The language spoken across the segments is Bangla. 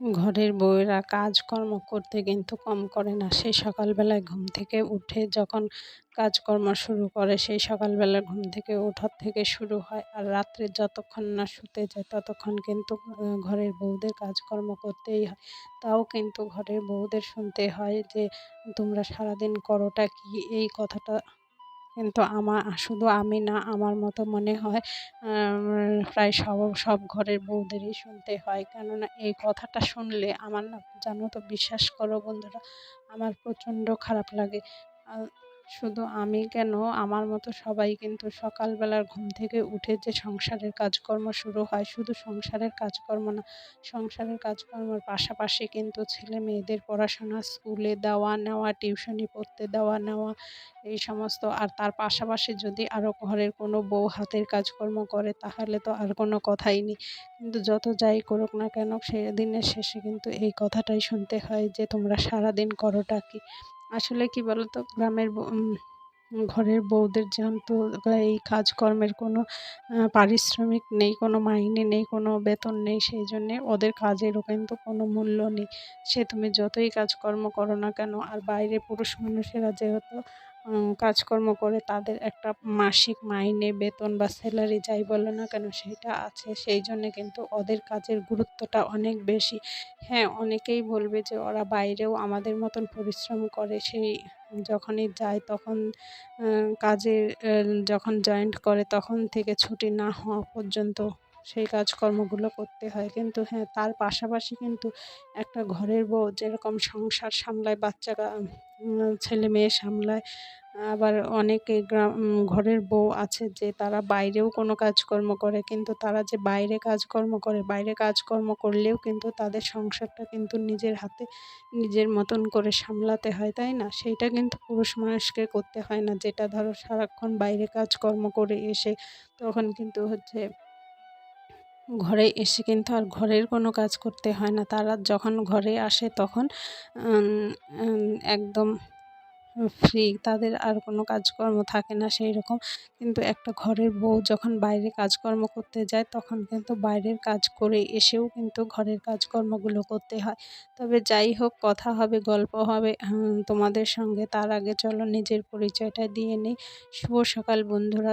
ঘরের বউয়েরা কাজকর্ম করতে কিন্তু কম করে না। সেই সকালবেলায় ঘুম থেকে উঠে যখন কাজকর্ম শুরু করে, সেই সকালবেলা ঘুম থেকে ওঠার থেকে শুরু হয় আর রাত্রে যতক্ষণ না শুতে যায় ততক্ষণ কিন্তু ঘরের বউদের কাজকর্ম করতেই হয়। তাও কিন্তু ঘরের বউদের শুনতে হয় যে, তোমরা সারাদিন করোটা কি? এই কথাটা কিন্তু আমার শুধু আমি না, আমার মতো মনে হয় প্রায় সব সব ঘরের বউদেরই শুনতে হয়। কেননা এই কথাটা শুনলে আমার না, জানো তো, বিশ্বাস করো বন্ধুরা, আমার প্রচণ্ড খারাপ লাগে। শুধু আমি কেন? আমার মতো সবাই কিন্তু সকালবেলার ঘুম থেকে উঠে যে সংসারের কাজকর্ম শুরু হয়, শুধু সংসারের কাজকর্ম না, সংসারের কাজকর্মের পাশাপাশি কিন্তু ছেলে মেয়েদের পড়াশোনা, স্কুলে দেওয়া নেওয়া, টিউশনি পড়তে দেওয়া নেওয়া, এই সমস্ত। আর তার পাশাপাশি যদি আরও ঘরের কোনো বউ হাতের কাজকর্ম করে, তাহলে তো আর কোনো কথাই নেই। কিন্তু যত যাই করুক না কেন সে দিনের শেষে কিন্তু এই কথাটাই শুনতে হয় যে, তোমরা সারাদিন করোটা কি? আসলে কি বলতো? গ্রামের ঘরের বউদের যেহেতু এই কাজকর্মের কোনো পারিশ্রমিক নেই, কোনো মাইনে নেই, কোনো বেতন নেই, সেই জন্যে ওদের কাজেরও কিন্তু কোনো মূল্য নেই। সে তুমি যতই কাজকর্ম করো না কেন, আর বাইরে পুরুষ মানুষেরা যেহেতু কাজকর্ম করে তাদের একটা মাসিক মাইনে, বেতন বা স্যালারি যাই বলো না কেন সেটা আছে। সেই জন্যে কিন্তু ওদের কাজের গুরুত্বটা অনেক বেশি। হ্যাঁ অনেকেই বলবে যে ওরা বাইরেও আমাদের মতন পরিশ্রম করে। সেই যখনই যায় তখন কাজে যখন জয়েন্ট করে তখন থেকে ছুটি না হওয়া পর্যন্ত সেই কাজকর্মগুলো করতে হয়। কিন্তু হ্যাঁ তার পাশাপাশি কিন্তু একটা ঘরের বউ যেরকম সংসার সামলায় বাচ্চা ছেলে মেয়ে সামলায় আবার অনেকে গ্রাম ঘরের বউ আছে যে তারা বাইরেও কোনো কাজকর্ম করে, কিন্তু তারা যে বাইরে কাজকর্ম করে, বাইরে কাজকর্ম করলেও কিন্তু তাদের সংসারটা কিন্তু নিজের হাতে, নিজের মতন করে সামলাতে হয়, তাই না? সেইটা কিন্তু পুরুষ মানুষকে করতে হয় না। যেটা ধরো সারাক্ষণ বাইরে কাজকর্ম করে এসে তখন কিন্তু হচ্ছে ঘরে এসে কিন্তু আর ঘরের কোনো কাজ করতে হয় না। তারা যখন ঘরে আসে তখন একদম ফ্রি তাদের আর কোনো কাজকর্ম থাকে না সেই রকম। কিন্তু একটা ঘরের বউ যখন বাইরে কাজকর্ম করতে যায়, তখন কিন্তু বাইরের কাজ করে এসেও কিন্তু ঘরের কাজকর্মগুলো করতে হয়। তবে যাই হোক, কথা হবে, গল্প হবে তোমাদের সঙ্গে। তার আগে চলো, নিজের পরিচয়টা দিয়ে নিই। শুভ সকাল বন্ধুরা।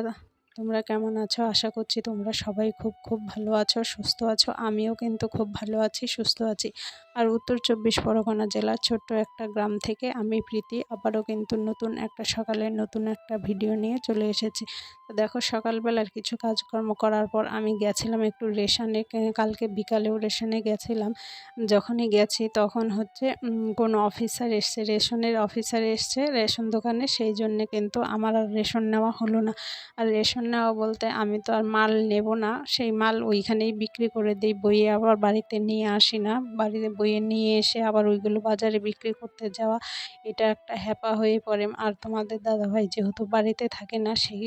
তোমরা কেমন আছো? আশা করছি তোমরা সবাই খুব খুব ভালো আছো, সুস্থ আছো। আমিও কিন্তু খুব ভালো আছি, সুস্থ আছি। আর উত্তর চব্বিশ পরগনা জেলার ছোট্ট একটা গ্রাম থেকে আমি প্রীতি, আবারও কিন্তু নতুন একটা সকালের নতুন একটা ভিডিও নিয়ে চলে এসেছি। তো দেখো, সকালবেলার কিছু কাজকর্ম করার পর আমি গেছিলাম একটু রেশনে কালকে বিকালেও রেশনে গেছিলাম। যখনই গেছি তখন হচ্ছে কোনো অফিসার এসছে, রেশনের অফিসার এসছে রেশন দোকানে, সেই জন্যে কিন্তু আমার আর রেশন নেওয়া হলো না। আর রেশন নেওয়া বলতে আমি তো আর মাল নেব না, সেই মাল ওইখানেই বিক্রি করে দিই, বইয়ে আবার বাড়িতে নিয়ে আসি না, বাড়িতে বইয়ে নিয়ে এসে আবার ওইগুলো বাজারে বিক্রি করতে যাওয়া, এটা একটা হ্যাপা হয়ে পড়ে। আর তোমাদের দাদাভাই যেহেতু বাড়িতে থাকে না, সেই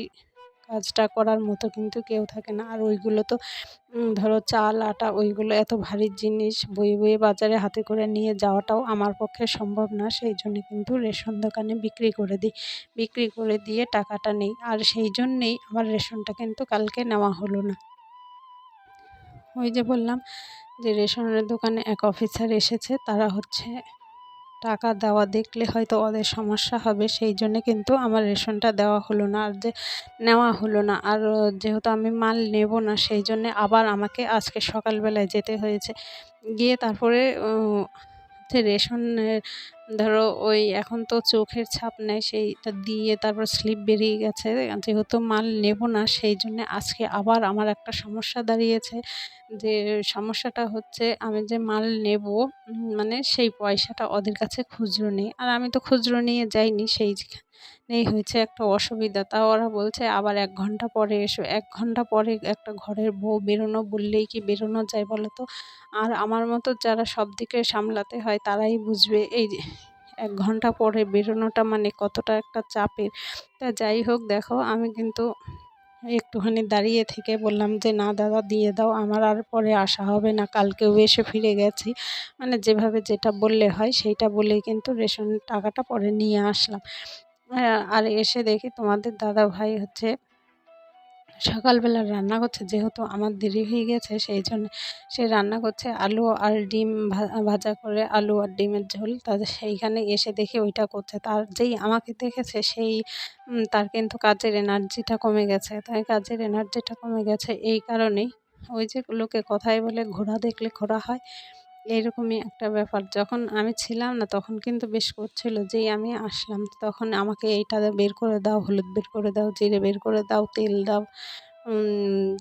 কাজটা করার মতো কিন্তু কেউ থাকে না। আর ওইগুলো তো ধরো চাল, আটা, ওইগুলো এত ভারী জিনিস বয়ে বয়ে বাজারে হাতে করে নিয়ে যাওয়াটাও আমার পক্ষে সম্ভব না। সেই জন্য কিন্তু রেশন দোকানে বিক্রি করে দিই। বিক্রি করে দিয়ে টাকাটা নেই। আর সেই জন্যেই আমার রেশনটা কিন্তু কালকে নেওয়া হলো না। ওই যে বললাম যে রেশনের দোকানে এক অফিসার এসেছে, তারা হচ্ছে টাকা দেওয়া দেখলে হয়তো ওদের সমস্যা হবে, সেই জন্যে কিন্তু আমার রেশনটা দেওয়া হলো না আর যে নেওয়া হলো না। আর যেহেতু আমি মাল নেব না, সেই জন্যে আবার আমাকে আজকে সকালবেলায় যেতে হয়েছে। গিয়ে তারপরে হচ্ছে রেশনের, ধরো ওই এখন তো চোখের ছাপ নেয় সেইটা দিয়ে তারপর স্লিপ বেরিয়ে গেছে। যেহেতু মাল নেব না, সেই জন্যে আজকে আবার আমার একটা সমস্যা দাঁড়িয়েছে। যে সমস্যাটা হচ্ছে আমি যে মাল নেব মানে সেই পয়সাটা ওদের কাছে খুচরো নেই। আর আমি তো খুচরো নিয়ে যাইনি, সেই নেই হয়েছে একটা অসুবিধা। তা ওরা বলছে আবার এক ঘণ্টা পরে এসো, এক ঘণ্টা পরে একটা ঘরের বউ বেরোনো বললেই কি বেরোনো যায় বলো তো? আর আমার মতো যারা সব দিকে সামলাতে হয় তারাই বুঝবে এই এক ঘণ্টা পরে বেরোনোটা মানে কতটা একটা চাপের। তা যাই হোক দেখো, আমি কিন্তু একটুখানি দাঁড়িয়ে থেকে বললাম যে, না দাদা, দিয়ে দাও, আমার আর পরে আসা হবে না, কালকেও এসে ফিরে গেছি। মানে যেভাবে যেটা বললে হয়, সেইটা বলে কিন্তু রেশন টাকাটা পরে নিয়ে আসলাম। আর এসে দেখি তোমাদের দাদা ভাই হচ্ছে সকালবেলা রান্না করছে, যেহেতু আমার দেরি হয়ে গেছে, সেই জন্য সে রান্না করছে আলু আর ডিম ভাজা করে আলু আর ডিমের ঝোল। তাদের সেইখানে এসে দেখে ওইটা করছে। তার যেই আমাকে দেখেছে, সেই তার কিন্তু কাজের এনার্জিটা কমে গেছে। তাই কাজের এনার্জিটা কমে গেছে এই কারণেই ওই যে লোকে কথায় বলে, ঘোড়া দেখলে ঘোড়া হয়। এইরকমই একটা ব্যাপার। যখন আমি ছিলাম না, তখন কিন্তু বেশ করছিল যেই আমি আসলাম। তখন আমাকে এইটা বের করে দাও, হলুদ বের করে দাও, জিরে বের করে দাও, তেল দাও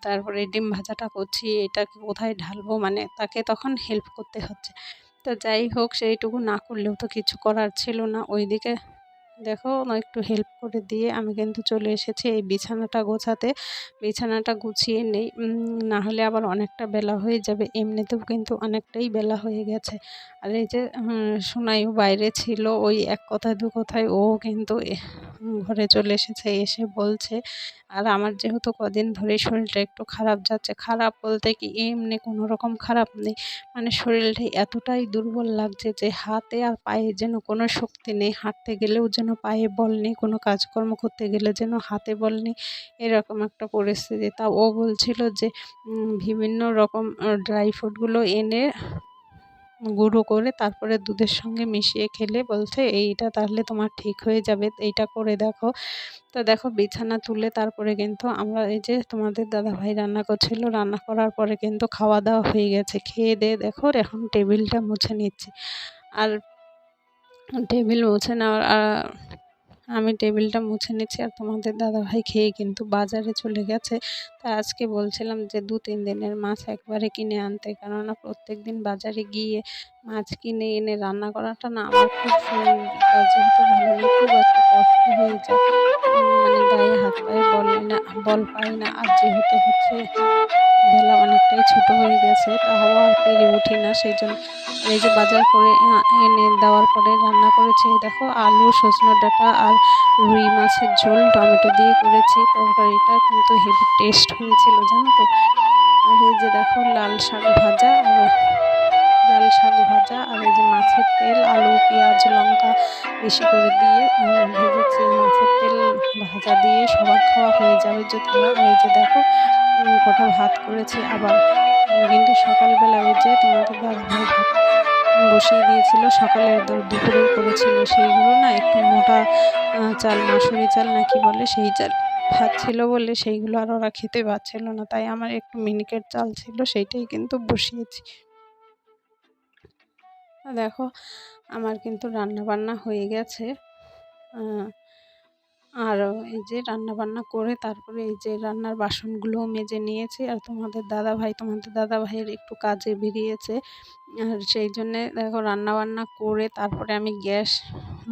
তারপরে ডিম ভাজাটা করছি এটাকে কোথায় ঢালবো? মানে তাকে তখন হেল্প করতে হচ্ছে। তো যাই হোক, সেইটুকু না করলেও তো কিছু করার ছিল না। ওইদিকে দেখো একটু হেল্প করে দিয়ে আমি কিন্তু চলে এসেছি এই বিছানাটা গোছাতে। বিছানাটা গুছিয়ে নেই না হলে আবার অনেকটা বেলা হয়ে যাবে। এমনিতেও কিন্তু অনেকটাই বেলা হয়ে গেছে। আর এই যে সোনাইও বাইরে ছিল, ওই এক কথায় দু কথায় ও কিন্তু ঘরে চলে এসেছে, এসে বলছে, আর আমার যেহেতু কদিন ধরে শরীরটা একটু খারাপ যাচ্ছে, খারাপ বলতে কি এমনি কোনো রকম খারাপ নেই। মানে শরীরটা এতটাই দুর্বল লাগছে যে হাতে আর পায়ে যেন কোনো শক্তি নেই, হাঁটতে গেলেও যেন পায়ে বল নেই, কোনো কাজকর্ম করতে গেলে যেন হাতে বল নেই, এরকম একটা পরিস্থিতি। তা ও বলছিল যে বিভিন্ন রকম ড্রাই ফ্রুটগুলো এনে গুঁড়ো করে তারপরে দুধের সঙ্গে মিশিয়ে খেলে বলছে, এইটা তাহলে তোমার ঠিক হয়ে যাবে, এইটা করে দেখো। তো দেখো বিছানা তুলে তারপরে কিন্তু আমরা এই যে তোমাদের দাদাভাই রান্না করছিল, রান্না করার পরে কিন্তু খাওয়া দাওয়া হয়ে গেছে। খেয়ে দিয়ে দেখো এখন টেবিলটা মুছে নিচ্ছি। আর টেবিল মুছে নেওয়ার আমি টেবিলটা মুছে নিচ্ছি আর তোমাদের দাদাভাই খেয়ে কিন্তু বাজারে চলে গেছে। তা আজকে বলছিলাম যে দু তিন দিনের মাছ একবারে কিনে আনতে, কেননা প্রত্যেক দিন বাজারে গিয়ে মাছ কিনে এনে রান্না করাটা না আমার খুব যেহেতু ভালো খুব একটা কষ্ট হয়ে যায়। মানে গায়ে হাত পায়ে বল না, বল পাই না। আর যেহেতু হচ্ছে বেলা অনেকটাই ছোট হয়ে গেছে তাও আর পেরে উঠি না, সেই জন্য এই যে বাজার করে এনে দেওয়ার পরে রান্না করেছি দেখো আলু, সজনে ডাঁটা আর রুই মাছের ঝোল, টমেটো দিয়ে করেছি, তরকারিটা কিন্তু হেভি টেস্ট হয়েছিল, জানো তো? আর এই যে দেখো লাল শাক ভাজা, আর লাল শাক ভাজা, আর এই যে মাছের তেল, আলু, পেঁয়াজ, লঙ্কা বেশি করে দিয়ে ভেজেছি, মাছের তেল ভাজা দিয়ে সবার খাওয়া হয়ে যাবে যদি এই যে দেখো কটা ভাত করেছি, আবার কিন্তু সকালবেলা ওই যে দাদাভাই ভাত বসিয়ে দিয়েছিল সকালের দুপুরে করেছিল সেইগুলো না, একটু মোটা চাল, মাসুরি চাল নাকি বলে সেই চাল ভাত ছিল বলে সেইগুলো আর ওরা খেতে পারছিল না, তাই আমার একটু মিনিকেট চাল ছিল সেইটাই কিন্তু বসিয়েছি। দেখো, আমার কিন্তু রান্না বান্না হয়ে গেছে। আর এই যে রান্না বান্না করে তারপরে এই যে রান্নার বাসনগুলো মেজে নিয়েছি। আর তোমাদের দাদা ভাই তোমাদের দাদা ভাইয়ের একটু কাজে বেরিয়েছে। আর সেই জন্যে দেখো রান্না বান্না করে তারপরে আমি গ্যাস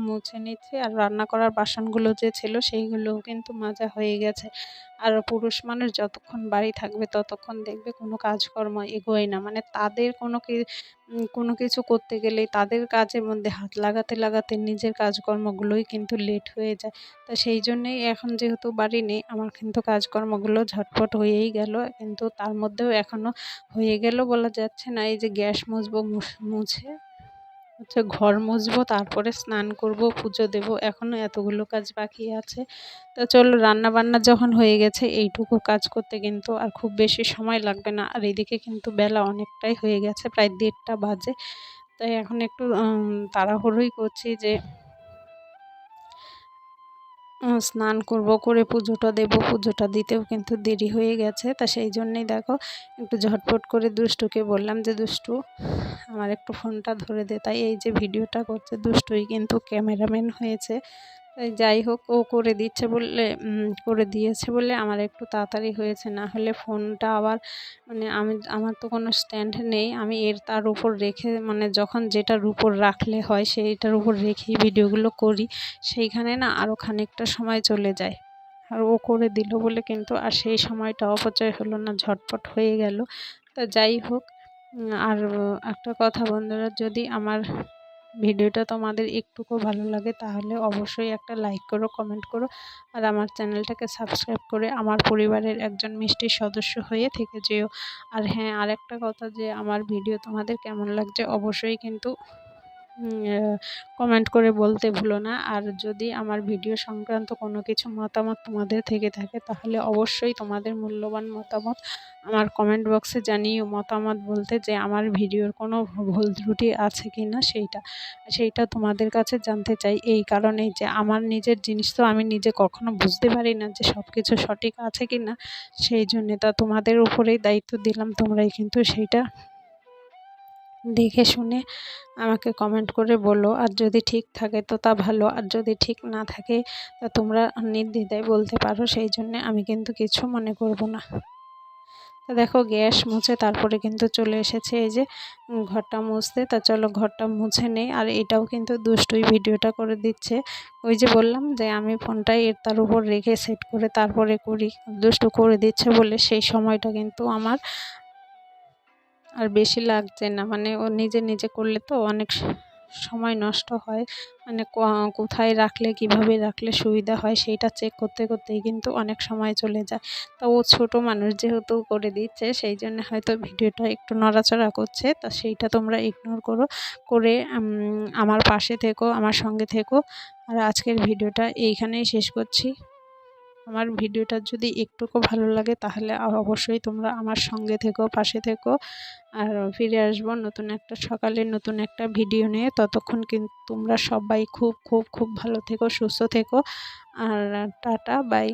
মুছে নিচ্ছি। আর রান্না করার বাসনগুলো যে ছিল সেইগুলোও কিন্তু মাজা হয়ে গেছে। আর পুরুষ মানুষ যতক্ষণ বাড়ি থাকবে ততক্ষণ দেখবে কোনো কাজকর্ম এগোয় না। মানে তাদের কোনো কি কোনো কিছু করতে গেলেই তাদের কাজের মধ্যে হাত লাগাতে লাগাতে নিজের কাজকর্মগুলোই কিন্তু লেট হয়ে যায়। তো সেই জন্যেই এখন যেহেতু বাড়ি নেই, আমার কিন্তু কাজকর্মগুলো ঝটপট হয়েই গেল। কিন্তু তার মধ্যেও এখনও হয়ে গেল বলা যাচ্ছে না। এই যে গ্যাস মুছবো মুছে হচ্ছে ঘর মুছবো, তারপরে স্নান করব, পুজো দেব। এখনও এতগুলো কাজ বাকি আছে। তো চলো রান্না বান্না যখন হয়ে গেছে, এইটুকু কাজ করতে কিন্তু আর খুব বেশি সময় লাগবে না। আর এদিকে কিন্তু বেলা অনেকটাই হয়ে গেছে, প্রায় দেড়টা বাজে। তাই এখন একটু তাড়াহুড়োই করছি যে স্নান করব, করে পুজোটা দেব, পুজোটা দিতেও কিন্তু দেরি হয়ে গেছে। তা সেই জন্যেই দেখো, একটু ঝটপট করে দুষ্টুকে বললাম যে, দুষ্টু, আমার একটু ফোনটা ধরে দে। তাই এই যে ভিডিওটা করছে, দুষ্টুই কিন্তু ক্যামেরাম্যান হয়েছে। যাই হোক, ও করে দিচ্ছে বললে করে দিয়েছে বলে আমার একটু তাড়াতাড়ি হয়েছে। না হলে ফোনটা আবার মানে আমি, আমার তো কোনো স্ট্যান্ড নেই। আমি এর তার উপর রেখে মানে যখন যেটার উপর রাখলে হয় সেইটার উপর রেখেই ভিডিওগুলো করি। সেইখানে না আরও খানিকটা সময় চলে যায়। আর ও করে দিল বলে কিন্তু আর সেই সময়টা অপচয় হলো না, ঝটপট হয়ে গেল। তা যাই হোক আর একটা কথা বন্ধুরা, যদি আমার ভিডিওটা তোমাদের একটুকু ভালো লাগে তাহলে অবশ্যই একটা লাইক করো কমেন্ট করো আর আমার চ্যানেলটাকে সাবস্ক্রাইব করে আমার পরিবারের একজন মিষ্টির সদস্য হয়ে থেকে যেও। আর হ্যাঁ আর একটা কথা যে আমার ভিডিও তোমাদের কেমন লাগছে অবশ্যই কিন্তু কমেন্ট করে বলতে ভুলো না। আর যদি আমার ভিডিও সংক্রান্ত কোনো কিছু মতামত তোমাদের থেকে থাকে, তাহলে অবশ্যই তোমাদের মূল্যবান মতামত আমার কমেন্ট বক্সে জানিয়ে মতামত বলতে যে আমার ভিডিওর কোনো ভুল ত্রুটি আছে কি না সেইটা। সেইটা তোমাদের কাছে জানতে চাই এই কারণেই যে আমার নিজের জিনিস তো আমি নিজে কখনো বুঝতে পারি না যে সব কিছু সঠিক আছে কি না সেই জন্যে তা তোমাদের উপরেই দায়িত্ব দিলাম, তোমরাই কিন্তু সেইটা দেখে শুনে আমাকে কমেন্ট করে বলো আর যদি ঠিক থাকে তো তা ভালো, আর যদি ঠিক না থাকে তা তোমরা নির্দ্বিধায় বলতে পারো, সেই জন্যে আমি কিন্তু কিছু মনে করব না। তো দেখো গ্যাস মুছে তারপরে কিন্তু চলে এসেছে, এই যে ঘরটা মুছতে। তা চলো ঘরটা মুছে নেই, আর এটাও কিন্তু দুষ্টুই ভিডিওটা করে দিচ্ছে। ওই যে বললাম যে আমি ফোনটাই এর তার উপর রেখে সেট করে তারপরে করি, দুষ্টু করে দিচ্ছে বলে সেই সময়টা কিন্তু আমার আর বেশি লাগছে না। মানে ও নিজে নিজে করলে তো অনেক সময় নষ্ট হয়। মানে কোথায় রাখলে, কীভাবে রাখলে সুবিধা হয় সেইটা চেক করতে করতেই কিন্তু অনেক সময় চলে যায়। তা ও ছোটো মানুষ যেহেতু করে দিচ্ছে, সেই জন্য হয়তো ভিডিওটা একটু নড়াচড়া করছে। তা সেইটা তোমরা ইগনোর করো। করে আমার পাশে থেকো, আমার সঙ্গে থেকো। আর আজকের ভিডিওটা এইখানেই শেষ করছি। আমার ভিডিওটা যদি একটুকু ভালো লাগে তাহলে অবশ্যই তোমরা আমার সঙ্গে থেকো, পাশে থেকো। আর ফিরে আসব নতুন একটা সকালে নতুন একটা ভিডিও নিয়ে। ততক্ষণ কিন্তু তোমরা সবাই খুব খুব খুব ভালো থেকো, সুস্থ থেকো। আর টাটা, বাই।